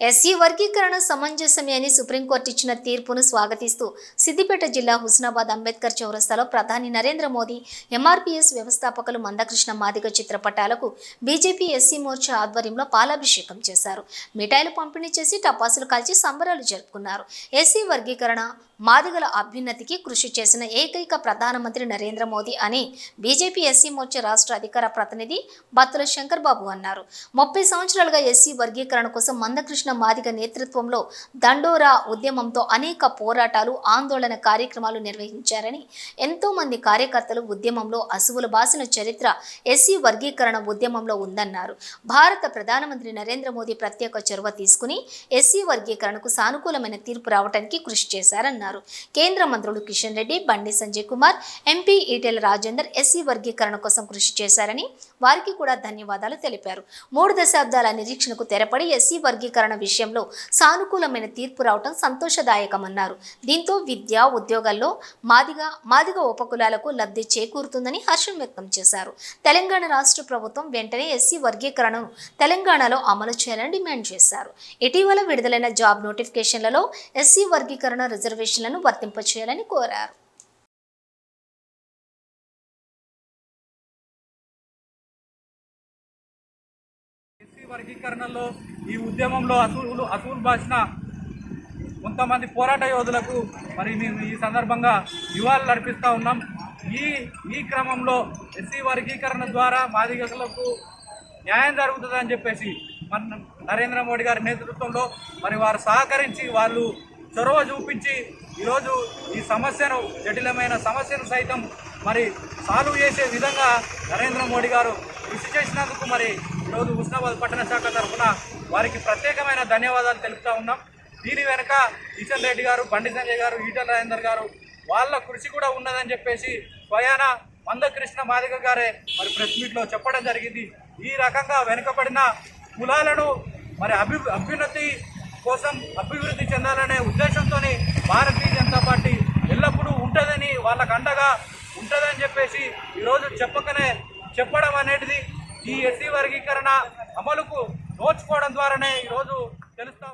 SC వర్గీకరణ సమంజసమే అని supreme court ఇచ్చిన తీర్పును స్వాగతిస్తూ సిద్దిపేట జిల్లా హుస్నాబాద్ అంబేద్కర్ చౌరస్తాలో ప్రధాని నరేంద్ర మోదీ ఎంఆర్పీఎస్ వ్యవస్థాపకులు మందకృష్ణ మాదిగ చిత్రపటాలకు బీజేపీ ఎస్సీ మోర్చా ఆధ్వర్యంలో పాలాభిషేకం చేశారు. మిఠాయిలు పంపిణీ చేసి టపాసులు కాల్చి సంబరాలు జరుపుకున్నారు. ఎస్సీ వర్గీకరణ మాదిగల అభ్యున్నతికి కృషి చేసిన ఏకైక ప్రధానమంత్రి నరేంద్ర మోదీ అని బీజేపీ ఎస్సీ మోర్చా రాష్ట్ర అధికార ప్రతినిధి బత్తుల శంకర్ బాబు అన్నారు. ముప్పై సంవత్సరాలుగా ఎస్సీ వర్గీకరణ కోసం మందకృష్ణ మాదిగ నేతృత్వంలో దండోరా ఉద్యమంతో అనేక పోరాటాలు ఆందోళన కార్యక్రమాలు నిర్వహించారని ఎంతో మంది కార్యకర్తలు ఉద్యమంలో అసువులు బాసిన చరిత్ర ఎస్సీ వర్గీకరణ ఉద్యమంలో ఉందన్నారు. భారత ప్రధానమంత్రి నరేంద్ర మోదీ ప్రత్యేక చొరవ తీసుకుని ఎస్సీ వర్గీకరణకు సానుకూలమైన తీర్పు రావడానికి కృషి చేశారన్నారు. కేంద్ర మంత్రులు కిషన్ రెడ్డి బండి సంజయ్ కుమార్ ఎంపీ ఈటెల రాజేందర్ ఎస్సీ వర్గీకరణ కోసం కృషి చేశారని వారికి కూడా ధన్యవాదాలు తెలిపారు. మూడు దశాబ్దాల నిరీక్షణకు తెరపడి ఎస్సీ వర్గీకరణ విషయంలో సానుకూలమైన తీర్పు రావటం సంతోషదాయకమన్నారు. దీంతో విద్య ఉద్యోగాల్లో మాదిగ మాదిగ ఉపకులాలకు లబ్ధి చేకూరుతుందని హర్షం వ్యక్తం చేశారు. తెలంగాణ రాష్ట్ర ప్రభుత్వం వెంటనే ఎస్సీ వర్గీకరణను తెలంగాణలో అమలు చేయాలని డిమాండ్ చేశారు. ఇటీవల విడుదలైన జాబ్ నోటిఫికేషన్లలో ఎస్సీ వర్గీకరణ రిజర్వేషన్ రిజర్వేషన్లను వర్తింపచేయాలని కోరారు. వర్గీకరణలో ఈ ఉద్యమంలో అసూలు అసూలు బాసిన కొంతమంది పోరాట యోధులకు మరి మేము ఈ సందర్భంగా నివాళులు అర్పిస్తూ ఉన్నాం. ఈ ఈ క్రమంలో ఎస్సీ వర్గీకరణ ద్వారా మాదిగలకు న్యాయం జరుగుతుందని చెప్పేసి మన నరేంద్ర మోడీ గారి నేతృత్వంలో మరి వారు సహకరించి వాళ్ళు చొరవ చూపించి ఈరోజు ఈ సమస్యను జటిలమైన సమస్యను సైతం మరి సాల్వ్ చేసే విధంగా నరేంద్ర మోడీ గారు కృషి చేసినందుకు మరి ఈరోజు హుస్నాబాద్ పట్టణ శాఖ తరఫున వారికి ప్రత్యేకమైన ధన్యవాదాలు తెలుపుతా ఉన్నాం. దీని వెనుక కిషన్ రెడ్డి గారు బండి సంజయ్ గారు ఈటల రాజేందర్ గారు వాళ్ళ కృషి కూడా ఉన్నదని చెప్పేసి స్వయాన మందకృష్ణ మాదిగ గారే మరి ప్రెస్ మీట్లో చెప్పడం జరిగింది. ఈ రకంగా వెనుకబడిన కులాలను మరి అభి అభ్యున్నతి కోసం అభివృద్ధి చెందాలనే ఉద్దేశంతో భారతీయ జనతా పార్టీ ఎల్లప్పుడూ ఉంటుందని వాళ్ళకు అండగా ఉంటుందని చెప్పేసి ఈరోజు చెప్పకనే చెప్పడం అనేది ఈ ఎస్సీ వర్గీకరణ అమలుకు నోచుకోవడం ద్వారానే ఈరోజు తెలుస్తా